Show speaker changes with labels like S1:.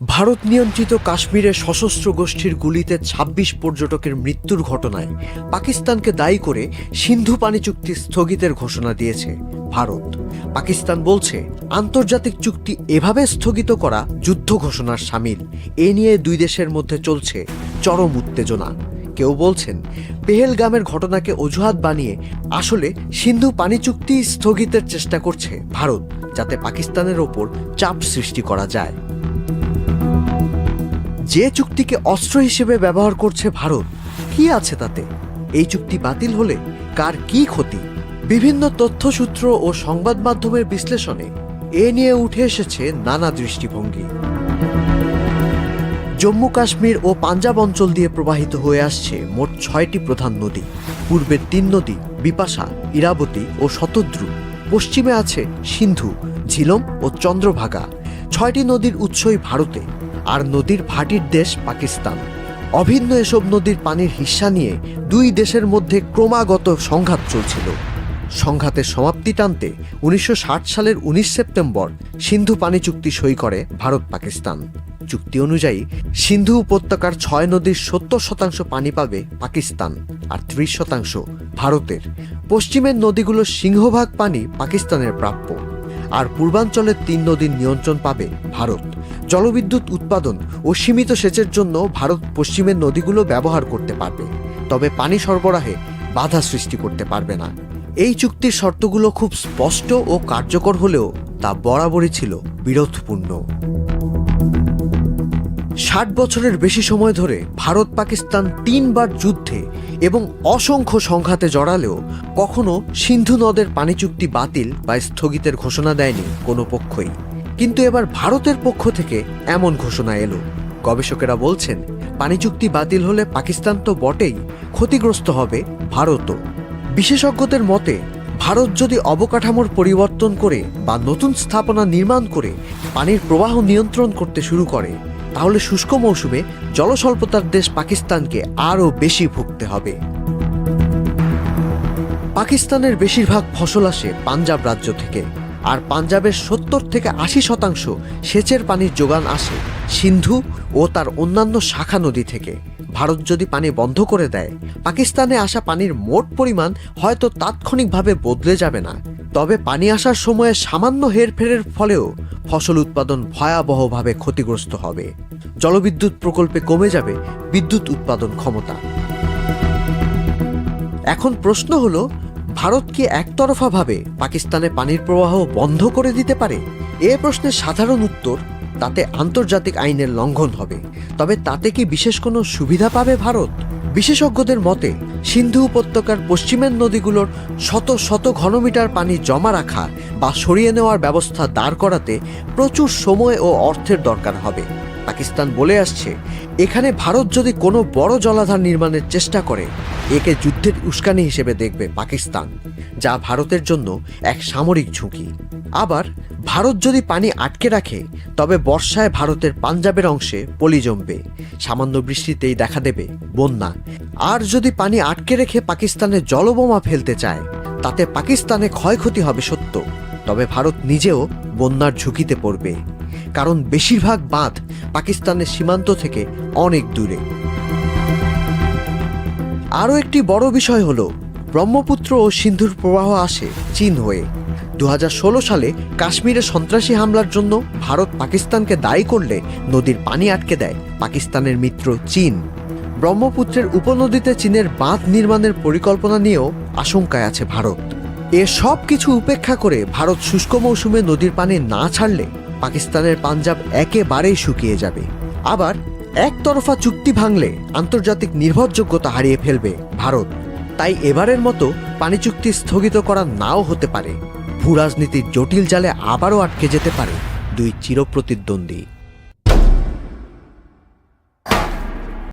S1: ভারত নিয়ন্ত্রিত কাশ্মীরে সশস্ত্র গোষ্ঠীর গুলিতে ২৬ পর্যটকের মৃত্যুর ঘটনায় পাকিস্তানকে দায়ী করে সিন্ধু পানি চুক্তি স্থগিতের ঘোষণা দিয়েছে ভারত। পাকিস্তান বলছে, আন্তর্জাতিক চুক্তি এভাবে স্থগিত করা যুদ্ধ ঘোষণার সামিল। এ নিয়ে দুই দেশের মধ্যে চলছে চরম উত্তেজনা। কেউ বলছেন, পেহেলগামের ঘটনাকে অজুহাত বানিয়ে আসলে সিন্ধু পানি চুক্তি স্থগিতের চেষ্টা করছে ভারত, যাতে পাকিস্তানের ওপর চাপ সৃষ্টি করা যায়। যে চুক্তিকে অস্ত্র হিসেবে ব্যবহার করছে ভারত, কি আছে তাতে? এই চুক্তি বাতিল হলে কার কি ক্ষতি? বিভিন্ন তথ্যসূত্র ও সংবাদ মাধ্যমের বিশ্লেষণে এ নিয়ে উঠে এসেছে নানা দৃষ্টিভঙ্গি। জম্মু কাশ্মীর ও পাঞ্জাব অঞ্চল দিয়ে প্রবাহিত হয়ে আসছে মোট ছয়টি প্রধান নদী। পূর্বের তিন নদী, বিপাশা, ইরাবতী ও শতদ্রু। পশ্চিমে আছে সিন্ধু, ঝিলম ও চন্দ্রভাগা। ছয়টি নদীর উৎসই ভারতে। আর নদীর ভাটির দেশ পাকিস্তান। অভিন্ন এসব নদীর পানির হিস্সা নিয়ে দুই দেশের মধ্যে ক্রমাগত সংঘাত চলছিল। সংঘাতের সমাপ্তি টানতে উনিশশো ষাট সালের উনিশ সেপ্টেম্বর সিন্ধু পানি চুক্তি সই করে ভারত পাকিস্তান। চুক্তি অনুযায়ী সিন্ধু উপত্যকার ছয় নদীর সত্তর শতাংশ পানি পাবে পাকিস্তান আর ত্রিশ শতাংশ ভারতের। পশ্চিমের নদীগুলোর সিংহভাগ পানি পাকিস্তানের প্রাপ্য। আর পূর্বাঞ্চলের তিন নদীর নিয়ন্ত্রণ পাবে ভারত। জলবিদ্যুৎ উৎপাদন ও সীমিত সেচের জন্য ভারত পশ্চিমের নদীগুলো ব্যবহার করতে পারবে, তবে পানি সরবরাহে বাধা সৃষ্টি করতে পারবে না। এই চুক্তির শর্তগুলো খুব স্পষ্ট ও কার্যকর হলেও তা বরাবরই ছিল বিরোধপূর্ণ। ষাট বছরের বেশি সময় ধরে ভারত পাকিস্তান তিনবার যুদ্ধে এবং অসংখ্য সংঘাতে জড়ালেও কখনো সিন্ধু নদের পানি চুক্তি বাতিল বা স্থগিতের ঘোষণা দেয়নি কোনো পক্ষই। কিন্তু এবার ভারতের পক্ষ থেকে এমন ঘোষণা এলো। গবেষকেরা বলছেন পানি চুক্তি বাতিল হলে পাকিস্তান তো বটেই, ক্ষতিগ্রস্ত হবে ভারতও। বিশেষজ্ঞদের মতে, ভারত যদি অবকাঠামোর পরিবর্তন করে বা নতুন স্থাপনা নির্মাণ করে পানির প্রবাহ নিয়ন্ত্রণ করতে শুরু করে, তাহলে শুষ্ক মৌসুমে জলস্বল্পতার দেশ পাকিস্তানকে আরও বেশি ভুগতে হবে। পাকিস্তানের বেশিরভাগ ফসল আসে পাঞ্জাব রাজ্য থেকে। আর পাঞ্জাবের সত্তর থেকে আশি শতাংশ সেচের পানির যোগান আসে সিন্ধু ও তার অন্যান্য শাখা নদী থেকে। ভারত যদি পানি বন্ধ করে দেয়, পাকিস্তানে আসা পানির মোট পরিমাণ হয়তো তাৎক্ষণিকভাবে বদলে যাবে না। তবে পানি আসার সময়ে সামান্য হেরফেরের ফলেও ফসল উৎপাদন ভয়াবহভাবে ক্ষতিগ্রস্ত হবে। জলবিদ্যুৎ প্রকল্পে কমে যাবে বিদ্যুৎ উৎপাদন ক্ষমতা। এখন প্রশ্ন হলো ভারত কি একতরফাভাবে পাকিস্তানে পানির প্রবাহ বন্ধ করে দিতে পারে? এ প্রশ্নের সাধারণ উত্তর, তাতে আন্তর্জাতিক আইনের লঙ্ঘন হবে। তবে তাতে কি বিশেষ কোনো সুবিধা পাবে ভারত? বিশেষজ্ঞদের মতে, সিন্ধু উপত্যকার পশ্চিমের নদীগুলোর শত শত ঘনমিটার পানি জমা রাখা বা সরিয়ে নেওয়ার ব্যবস্থা দাঁড় করাতে প্রচুর সময় ও অর্থের দরকার হবে। পাকিস্তান বলে আসছে, এখানে ভারত যদি কোনো বড় জলাধার নির্মাণের চেষ্টা করে একে যুদ্ধের উস্কানি হিসেবে দেখবে পাকিস্তান, যা ভারতের জন্য এক সামরিক ঝুঁকি। আবার, ভারত যদি পানি আটকে রাখে, তবে বর্ষায় ভারতের পাঞ্জাবের অংশে পলি জমবে। সামান্য বৃষ্টিতেই দেখা দেবে বন্যা। আর যদি পানি আটকে রেখে পাকিস্তানে জলবোমা ফেলতে চায়, তাতে পাকিস্তানে ক্ষয়ক্ষতি হবে সত্য। তবে ভারত নিজেও বন্যার ঝুঁকিতে পড়বে। কারণ বেশিরভাগ বাঁধ পাকিস্তানের সীমান্ত থেকে অনেক দূরে। আরও একটি বড় বিষয় হল, ব্রহ্মপুত্র ও সিন্ধুর প্রবাহ আসে চীন হয়ে। দু হাজার ষোলো সালে কাশ্মীরে সন্ত্রাসী হামলার জন্য ভারত পাকিস্তানকে দায়ী করলে নদীর পানি আটকে দেয় পাকিস্তানের মিত্র চীন। ব্রহ্মপুত্রের উপনদীতে চীনের বাঁধ নির্মাণের পরিকল্পনা নিয়েও আশঙ্কায় আছে ভারত। এ সব কিছু উপেক্ষা করে ভারত শুষ্ক মৌসুমে নদীর পানি না ছাড়লে পাকিস্তানের পাঞ্জাব একেবারেই শুকিয়ে যাবে। আবার একতরফা চুক্তি ভাঙলে আন্তর্জাতিক নির্ভরযোগ্যতা হারিয়ে ফেলবে ভারত। তাই এবারের মতো পানি চুক্তি স্থগিত করা নাও হতে পারে। ভূরাজনীতির জটিল জালে আবারও আটকে যেতে পারে দুই চিরপ্রতিদ্বন্দ্বী।